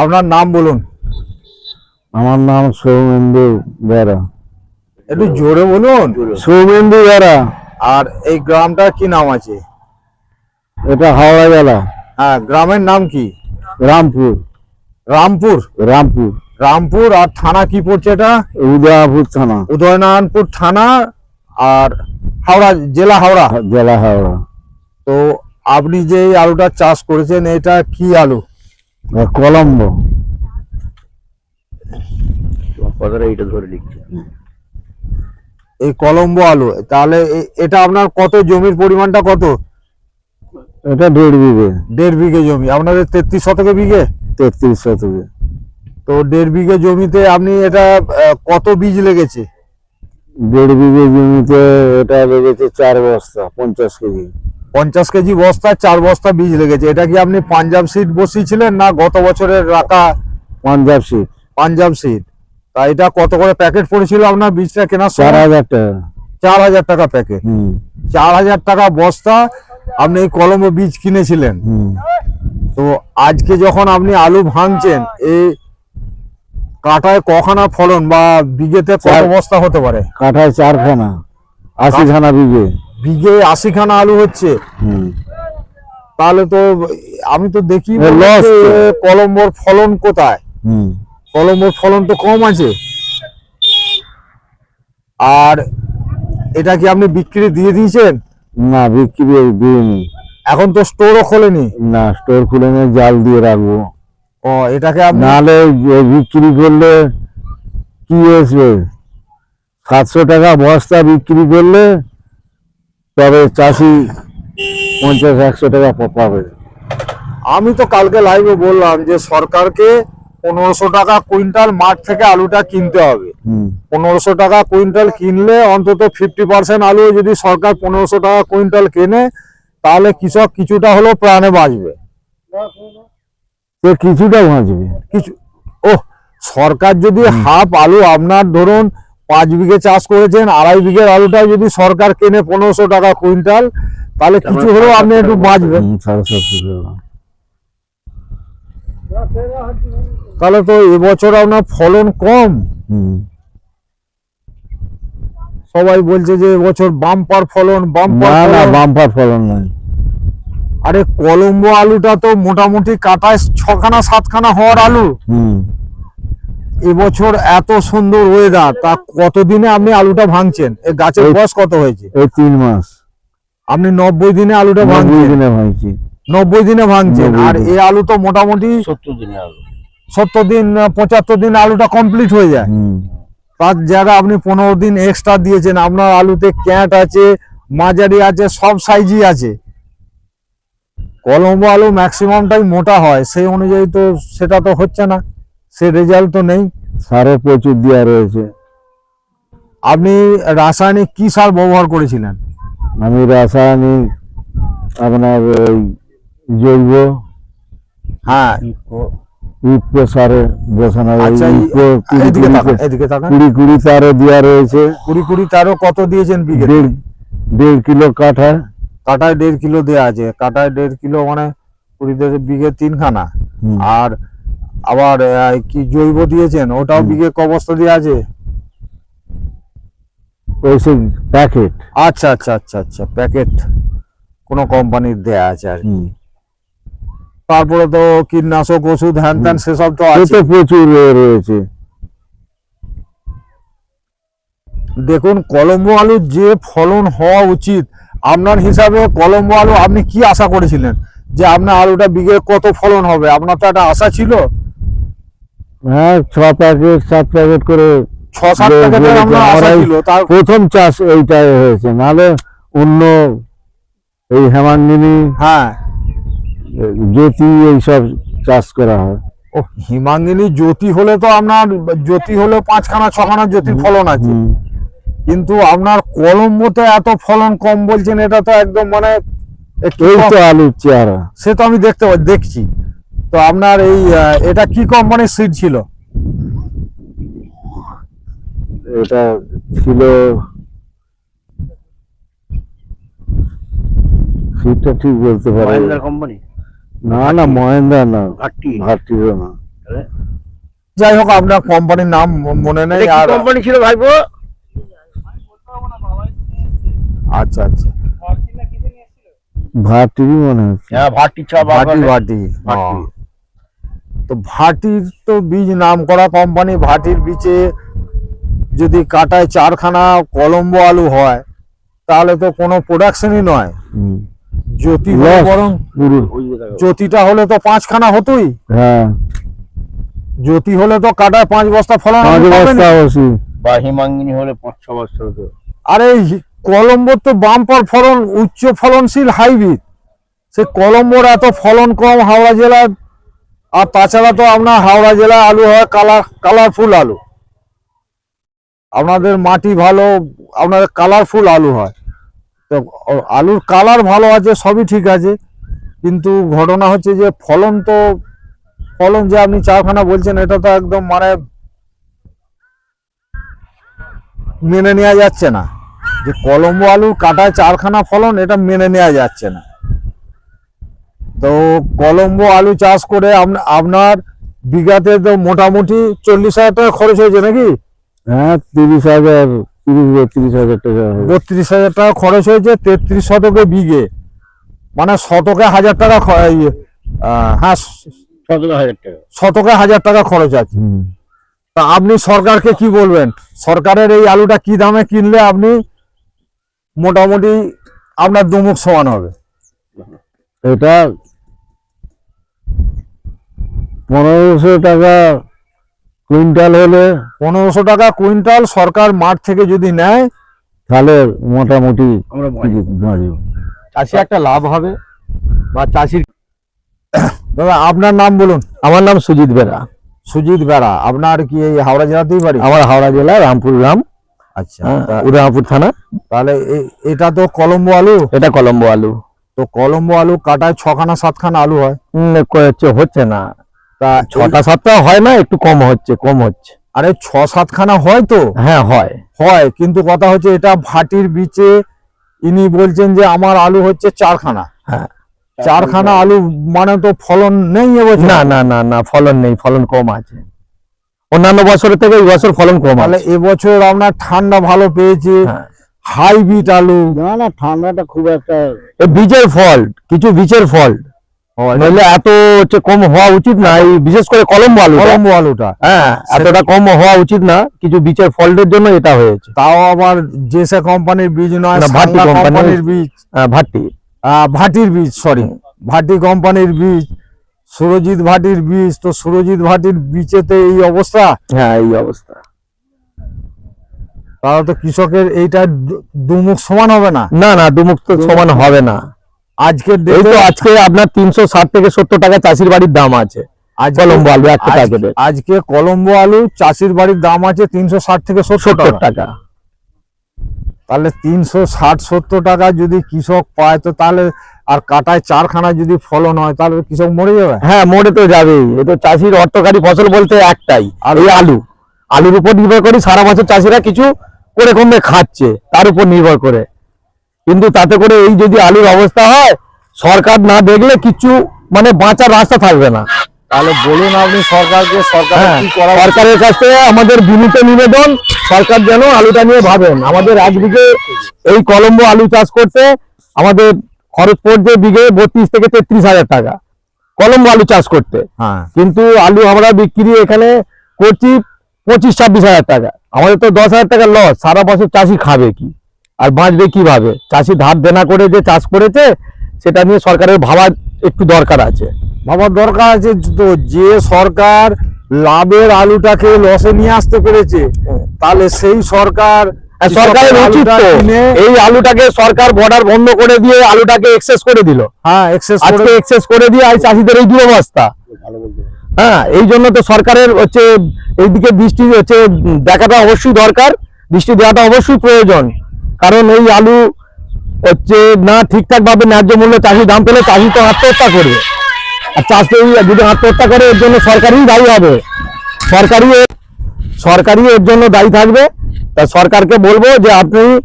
আপনার নাম বলুন। আমার নাম সৌমেন্দু বেরা। একটু জোরে বলুন। সৌমেন্দু বেরা। আর এই গ্রামটার কি নাম আছে? এটা হাওড়া জেলা। হ্যাঁ গ্রামের নাম কি? রামপুর। রামপুর? রামপুর। রামপুর আর থানা কি পড়ছে এটা? উদয়পুর থানা। উদয়নারায়ণপুর থানা আর হাওড়া জেলা হাওড়া। জেলা হাওড়া। তো আপনি যে এই আলুটা চাষ করেছেন এটা কি আলু? কলম্বো। কথাটা এইটা ধরে লিখছে। এই কলম্বো আলু তাহলে এ- এটা আপনার কত জমির পরিমাণটা কত? এটা দেড় বিঘে। দেড় বিঘে জমি। আপনাদের তেত্রিশ শতকে বিঘে? তেত্রিশ শতকে। তো দেড় বিঘে জমিতে আপনি এটা কত বীজ লেগেছে? দেড় বিঘে জমিতে এটা লেগেছে চার বস্তা পঞ্চাশ কেজি। পঞ্চাশ কেজি বস্তা চার বস্তা বীজ লেগেছে। এটা কি আপনি পাঞ্জাব সিড বসিয়েছিলেন না গত বছরের রাখা পাঞ্জাব সিট পাঞ্জাব সিড? তা এটা কত করে প্যাকেট পড়েছিল আপনার বীজটা কেনার চার হাজার টাকা। চার হাজার টাকা প্যাকেট। হুম। চার হাজার টাকা বস্তা আপনি এই কলমে বীজ কিনেছিলেন। তো আজকে যখন আপনি আলু ভাঙছেন এই কাটায় কখানা ফলন বা বিঘেতে কত চার। বস্তা হতে পারে? কাঠায় চারখানা আশি খানা বিঘে। বিঘে আশি খানা আলু হচ্ছে। তাহলে তো আমি তো দেখি কলম্বোর ফলন কোথায়? কলম্বোর ফলন তো কম আছে। আর এটা কি আপনি বিক্রি দিয়ে দিয়েছেন? না বিক্রি দিইনি। এখন তো স্টোরও খোলেনি। না স্টোর খুলে নিয়ে জাল দিয়ে রাখব। ও এটাকে নাহলে বিক্রি করলে কি আসবে সাতশো টাকা বস্তা বিক্রি করলে তবে চাষি পঞ্চাশ একশো টাকা পাবে। আমি তো কালকে লাইভে বললাম যে সরকারকে পনেরোশো টাকা কুইন্টাল মাঠ থেকে আলুটা কিনতে হবে। পনেরোশো টাকা কুইন্টাল কিনলে অন্তত ফিফটি পার্সেন্ট আলু যদি সরকার পনেরোশো টাকা কুইন্টাল কেনে তাহলে কৃষক কিছুটা হলেও প্রাণে বাঁচবে। কিছুটা বাঁচবে। কিছু ও সরকার যদি হাফ আলু আপনার ধরুন পাঁচ বিঘে চাষ করেছেন আড়াই বিঘের আলুটা যদি সরকার কেনে পনেরোশো টাকা কুইন্টাল তাহলে কিছু হলেও আপনি একটু বাঁচবেন। তাহলে তো এবছর আপনার ফলন কম। হুম। সবাই বলছে যে এবছর বাম্পার ফলন বাম্পার না। বাম্পার ফলন নাই আরে কলম্বো আলুটা তো মোটামুটি কাটায় ছখানা সাতখানা হওয়ার আলু। হুম। এবছর এত সুন্দর ওয়েদার তা কতদিনে আপনি আলুটা ভাঙছেন? এই গাছের বয়স কত হয়েছে? এই তিন মাস। আপনি নব্বই দিনে আলুটা ভাঙছেন? দিনে ভাঙছি। নব্বই দিনে ভাঙছেন। আর। এই আলু তো মোটামুটি সত্তর দিনে আলু। সত্তর দিন পঁচাত্তর দিন আলুটা কমপ্লিট হয়ে যায়। হুম। তার জায়গায় আপনি পনেরো দিন এক্সট্রা দিয়েছেন। আপনার আলুতে ক্যাট আছে মাঝারি আছে সব সাইজই আছে। কলম্বো আলু ম্যাক্সিমামটাই মোটা হয়। সেই অনুযায়ী তো সেটা তো হচ্ছে না। সে রেজাল্ট তো নেই সারও প্রচুর দেওয়া রয়েছে। আপনি রাসায়নিক কি সার ব্যবহার করেছিলেন? আমি রাসায়নিক আপনার ওই জৈব হ্যাঁ। ইফকো সারে বসানো আচ্ছা কুড়ি কুড়ি তারও দেওয়া রয়েছে। কুড়ি কুড়ি তারও কত দিয়েছেন বিঘে? দেড় কিলো কাঠা কাটায় দেড় কিলো দেওয়া আছে। কাটায় দেড় কিলো মানে কুড়ি দেড় বিঘে তিনখানা। আর আবার কি জৈব দিয়েছেন? ওটাও। বিঘে ক বস্তা দেওয়া আছে? ওই প্যাকেট। আচ্ছা আচ্ছা আচ্ছা আচ্ছা প্যাকেট কোন কোম্পানির দেয়া আছে আর কি। তারপরে তো কীটনাশক ওষুধ হ্যান ত্যান সেসব তো আছে প্রচুর রয়েছে। দেখুন কলম্বো আলুর যে ফলন হওয়া উচিত আপনার হিসাবে কলম্বো আলু আপনি কি আশা করেছিলেন? যে আপনার আলুটা বিঘে কত ফলন হবে? আপনার তো একটা আশা ছিল? হ্যাঁ ছ প্যাকেট সাত প্যাকেট করে ছ সাত প্যাকেটের আশা ছিল তার প্রথম চাষ এইটাই হয়েছে নাহলে অন্য এই হেমাঙ্গিনী হ্যাঁ। জ্যোতি এইসব চাষ করা হয়। ও হিমাঙ্গিনী জ্যোতি হলে তো আপনার জ্যোতি হলে পাঁচখানা ছখানা জ্যোতির ফলন আছে। কিন্তু আপনার কলম্বোতে এত ফলন কম বলছেন এটা তো একদম মানে এই তো আলুর চেহারা। সে তো আমি দেখতে দেখছি। তো আপনার এই এটা কি কোম্পানির সিট ছিল? এটা ছিল সিটটা ঠিক বলতে পারে মহেন্দ্রা কোম্পানি না না মহেন্দ্রা না। ঘাটটি ভাটিরও না। যাই হোক আপনার কোম্পানির নাম মনে নেই আর কোম্পানি ছিল ভাইপো? আচ্ছা আচ্ছা। ভাটিরই মনে হচ্ছে। হ্যাঁ ভাটি চা ভাটি ভাটি ভাটি। তো ভাটির তো বীজ নাম করা কোম্পানি ভাটির বীজে যদি কাটায় চারখানা কলম্বো আলু হয় তাহলে তো কোনো প্রোডাকশনই নয়। জ্যোতি বরং জ্যোতিটা হলে তো পাঁচখানা হতোই। হ্যাঁ। জ্যোতি হলে তো কাটায় পাঁচ বস্তা ফলন বস্তা বা হিমাঙ্গিনী হলে পাঁচ ছ বছর হতো। আরে কলম্বোর তো বাম্পার ফলন উচ্চ ফলনশীল হাইব্রিড। সে কলম্বোর এত ফলন কম হাওড়া জেলার আর তাছাড়া তো আপনার হাওড়া জেলায় আলু হয়, কালার, কালারফুল আলু। আপনাদের মাটি ভালো, আপনাদের কালারফুল আলু হয়। তো আলুর কালার ভালো আছে, সবই ঠিক আছে। কিন্তু ঘটনা হচ্ছে যে ফলন তো, ফলন যে আপনি চারখানা বলছেন, এটা তো একদম মানে মেনে নেওয়া যাচ্ছে না। যে কলম্বো আলুর কাটায় চারখানা ফলন, এটা মেনে নেওয়া যাচ্ছে না। তো কলম্বো আলু চাষ করে আপনার বিঘাতে তো মোটামুটি চল্লিশ হাজার টাকা খরচ হয়েছে নাকি? হ্যাঁ তিরিশ হাজার তিরিশ বত্রিশ হাজার টাকা বত্রিশ হাজার টাকা খরচ হয়েছে তেত্রিশ শতকে বিঘে। মানে শতকে হাজার টাকা হ্যাঁ সতেরো হাজার টাকা। শতকে হাজার টাকা খরচ আছে। তা আপনি সরকারকে কি বলবেন? সরকারের এই আলুটা কি দামে কিনলে আপনি মোটামুটি আপনার দুমুখ সমান হবে? এটা পনেরোশো টাকা কুইন্টাল হলে পনেরোশো টাকা কুইন্টাল সরকার মাঠ থেকে যদি নেয় তাহলে মোটামুটি। চাষি একটা লাভ হবে বা চাষির দাদা আপনার নাম বলুন। আমার নাম সুজিত বেরা। সুজিত বেড়া আপনার কি এই হাওড়া জেলাতেই বাড়ি? আমার হাওড়া জেলা রামপুর গ্রাম। আচ্ছা হ্যাঁ, উদয়পুর থানা। তাহলে এটা তো কলম্বো আলু? এটা কলম্বো আলু। তো কলম্বো আলু কাটায় ছখানা সাতখানা আলু হয়। হচ্ছে না। তা ছটা সাতটা হয় না একটু কম হচ্ছে কম হচ্ছে। আরে ছ সাতখানা হয় তো? হ্যাঁ হয়। হয় কিন্তু কথা হচ্ছে এটা ভাটির বিচে ইনি বলছেন যে আমার আলু হচ্ছে চারখানা। হ্যাঁ। চারখানা আলু মানে তো ফলন নেই এবছর না না না না ফলন নেই ফলন কম আছে। অন্যান্য বছরের থেকে এই বছর ফলন কম তাহলে আছে। এবছর আপনার ঠান্ডা ভালো পেয়েছে হ্যাঁ। হাইব্রিড আলু। না না ঠান্ডাটা খুব একটা বীজের ফল্ট কিছু বীজের ফল্ট হয়। নইলে এত হচ্ছে কম হওয়া উচিত না এই বিশেষ করে কলম্বো আলু কলম্বো আলুটা। হ্যাঁ এতটা কম হওয়া উচিত না কিছু বীজের ফল্টের জন্য এটা হয়েছে। তাও আবার জেসে কোম্পানির বীজ নয় ভাটি কোম্পানির- বীজ। ভাট্টি আহ, ভাটির বীজ সরি ভাটি কোম্পানির বীজ সুরজিৎ ভাটির বীজ। তো সুরজিৎ ভাটির বীজেতে এই অবস্থা? হ্যাঁ এই অবস্থা। তাহলে তো কৃষকের এইটা দুমুখ সমান হবে না? না না দুমুক্ত সমান হবে না। আজকের এই তো আজকে আপনার তিনশো ষাট থেকে সত্তর টাকা চাষির বাড়ির দাম আছে। আজকে- কলম্বো আলু একটা প্যাকেটে আজকে কলম্বো আলু চাষির বাড়ির দাম আছে তিনশো ষাট থেকে সত্তর টাকা। তাহলে তিনশো ষাট সত্তর টাকা যদি কৃষক পায় তো তাহলে আর কাটায় চারখানা যদি ফলন হয় তাহলে কৃষক মরে যাবে। হ্যাঁ মোড়ে তো যাবেই। এ তো চাষির অর্থকারী ফসল বলতে একটাই আর ওই আলু। আলুর উপর নির্ভর করে সারা বছর চাষিরা কিছু করে কমে খাচ্ছে তার উপর নির্ভর করে। কিন্তু তাতে করে এই যদি আলুর অবস্থা হয় সরকার না দেখলে কিছু মানে বাঁচার রাস্তা থাকবে না। তাহলে বলুন আপনি সরকারকে সরকার হ্যাঁ? সরকারের কাছ থেকে আমাদের বিনীত নিবেদন সরকার যেন আলুটা নিয়ে ভাবেন। আমাদের এক বিঘে এই কলম্বো আলু চাষ করতে আমাদের খরচ পড়ছে বিঘে বত্রিশ থেকে তেত্রিশ হাজার টাকা কলম্বো আলু চাষ করতে। হ্যাঁ। কিন্তু আলু আমরা বিক্রি এখানে করছি পঁচিশ ছাব্বিশ হাজার টাকা। আমাদের তো দশ হাজার টাকা লস সারা বছর চাষি খাবে কি? আর বাঁচবে কীভাবে? চাষি ধার দেনা করে যে চাষ করেছে সেটা নিয়ে সরকারের ভাবার একটু দরকার আছে। ভাবার দরকার আছে তো যে সরকার লাভের আলুটাকে লসে নিয়ে আসতে পেরেছে তাহলে সেই সরকার আর সরকারের উচিত আলুটা তো কিনে- এই আলুটাকে সরকার বর্ডার বন্ধ করে দিয়ে আলুটাকে এক্সেস করে দিল। হ্যাঁ এক্সেস আজকে এক্সেস করে দিয়ে চাষিদের এই দুরবস্থা। হ্যাঁ এই জন্য তো সরকারের হচ্ছে এইদিকে দৃষ্টি হচ্ছে দেখাটা অবশ্যই দরকার দৃষ্টি দেওয়াটা অবশ্যই প্রয়োজন। কারণ এই আলু হচ্ছে না ঠিকঠাক ভাবে ন্যায্য মূল্য চাষি দাম পেলে চাষি তো আত্মহত্যা করবে। আর চাষি যদি আত্মহত্যা করে, এর জন্য সরকারই দায়ী হবে। সরকারই এর- সরকারই এর জন্য দায়ী থাকবে। তা সরকারকে বলব যে আপনি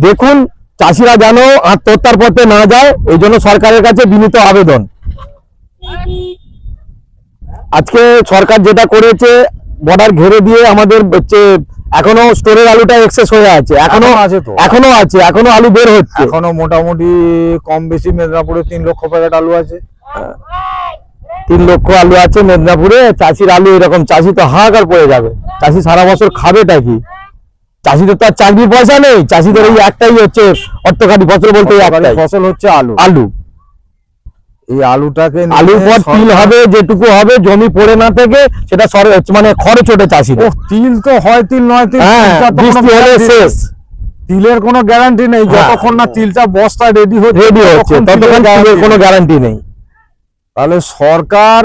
দেখুন, চাষিরা যেন আত্মহত্যার পথে না যায়, এই জন্য সরকারের কাছে বিনীত আবেদন। আজকে সরকার যেটা করেছে, বর্ডার ঘেরে দিয়ে আমাদের হচ্ছে এখনও স্টোরের আলুটা এক্সেস হয়ে আছে। এখনও আছে তো। এখনও আছে এখনও আলু বের হচ্ছে। এখনও মোটামুটি কম বেশি মেদিনীপুরে তিন লক্ষ প্যাকেট আলু আছে। তিন লক্ষ আলু আছে মেদিনীপুরে। চাষির আলু এরকম চাষি তো হাহাকার পড়ে যাবে। চাষি সারা বছর খাবেটা কি? চাষিদের তো আর চাকরির পয়সা নেই। চাষিদের এই একটাই হচ্ছে অর্থকারী ফসল বলতে ফসল হচ্ছে আলু। আলু। এই আলুটাকে আলুর পর তিল হবে যেটুকু হবে জমি পড়ে না থেকে সেটা সর- মানে খরচ ওঠে চাষিদের তিল তো হয় তিল নয় তিল হ্যাঁ বৃষ্টি হলে শেষ তিলের কোনো গ্যারান্টি নেই হ্যাঁ। যতক্ষণ না তিলটা বস্তায় রেডি হচ্ছে রেডি হচ্ছে ততক্ষণ তিলের কোনো। গ্যারান্টি নেই তাহলে সরকার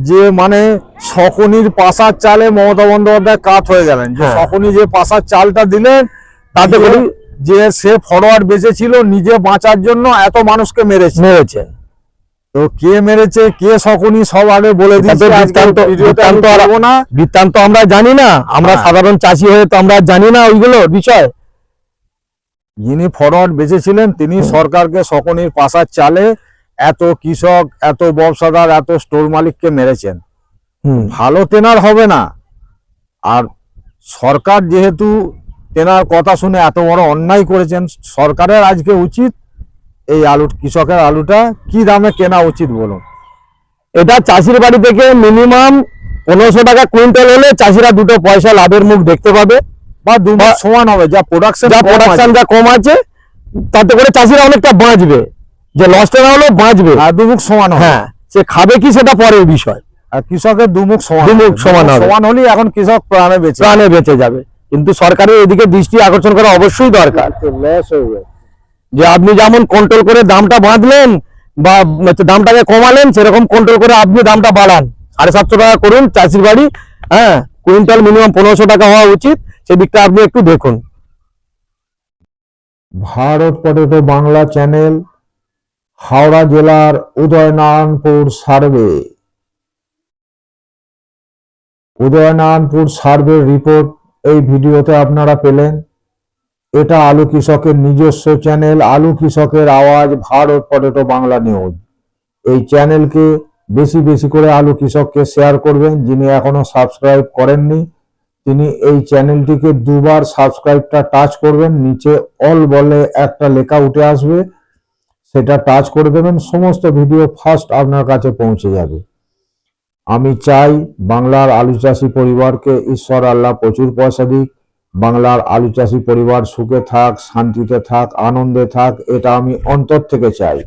যে মানে শকুনির পাশার চালে মমতা বন্দ্যোপাধ্যায় কাত হয়ে গেলেন যে হ্যাঁ। শকুনি যে পাশার চালটা দিলেন তাতে করে যে সে ফরওয়ার্ড বেঁচেছিল নিজে বাঁচার জন্য এত মানুষকে মেরেছে মেরেছে তো কে মেরেছে কে শকুনি সব আগে বলে দিচ্ছে। বৃত্তান্ত- আমরা জানি না। আমরা হ্যাঁ। সাধারণ চাষি হয়ে তো আমরা জানি না ওইগুলো বিষয়। যিনি ফরওয়ার্ড বেঁচেছিলেন তিনি সরকারকে শকুনির পাশার চালে এত কৃষক এত ব্যবসাদার এত স্টোর মালিককে মেরেছেন। ভালো তেনার হবে না। আর সরকার যেহেতু তেনার কথা শুনে এত বড় অন্যায় করেছেন সরকারের আজকে উচিত এই আলু কৃষকের আলুটা কি দামে কেনা উচিত বলুন? এটা চাষির বাড়ি থেকে মিনিমাম পনেরোশো টাকা কুইন্টাল হলে চাষিরা দুটো পয়সা লাভের মুখ দেখতে পাবে। বা দু মাস সমান হবে যা প্রোডাকশন যা প্রোডাকশন যা কম আছে তাতে করে চাষিরা অনেকটা বাঁচবে। যে লসটা না হলেও বাঁচবে। আর দুমুখ সমান হ্যাঁ সে খাবে কি সেটা পরের বিষয়। আর কৃষকের দুমুখ সমান দুমুখ সমান হবে। সমান হলেই এখন কৃষক প্রাণে বেঁচে প্রাণে বেঁচে যাবে। কিন্তু সরকারের এদিকে দৃষ্টি আকর্ষণ করা অবশ্যই দরকার। হয়ে যে আপনি যেমন কন্ট্রোল করে দামটা বাঁধলেন বা দামটাকে কমালেন, সেরকম কন্ট্রোল করে আপনি দামটা বাড়ান। সাড়ে সাতশো টাকা করুন, চাষির বাড়ি হ্যাঁ কুইন্টাল মিনিমাম পনেরোশো টাকা হওয়া উচিত। সেদিকটা আপনি একটু দেখুন। ভারত পটেটো বাংলা চ্যানেল হাওড়া জেলার উদয়নারায়ণপুর সার্ভে উদয়নারায়ণপুর সার্ভের রিপোর্ট এই ভিডিওতে আপনারা পেলেন। এটা আলু কৃষকের নিজস্ব চ্যানেল, আলু কৃষকের আওয়াজ, ভারত পটেটো বাংলা নিউজ। এই চ্যানেলকে বেশি বেশি করে আলু কৃষককে শেয়ার করবেন, যিনি এখনও সাবস্ক্রাইব করেননি, তিনি এই চ্যানেলটিকে দুবার সাবস্ক্রাইবটা টাচ করবেন, নিচে অল বলে একটা লেখা উঠে আসবে, সেটা টাচ করে দেবেন, সমস্ত ভিডিও ফার্স্ট আপনার কাছে পৌঁছে যাবে। আমি চাই বাংলার আলু চাষি পরিবারকে ঈশ্বর আল্লাহ প্রচুর পয়সা দিক বাংলার আলু চাষি পরিবার সুখে থাক, শান্তিতে থাক, আনন্দে থাক, এটা আমি অন্তর থেকে চাই।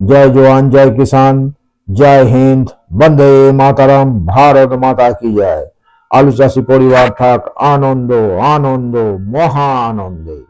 জয় জওয়ান, জয় কিষান জয় হিন্দ, বন্দে মাতারাম, ভারত মাতা কি জয়। আলু চাষি পরিবার থাক, আনন্দ আনন্দ, মহা আনন্দে।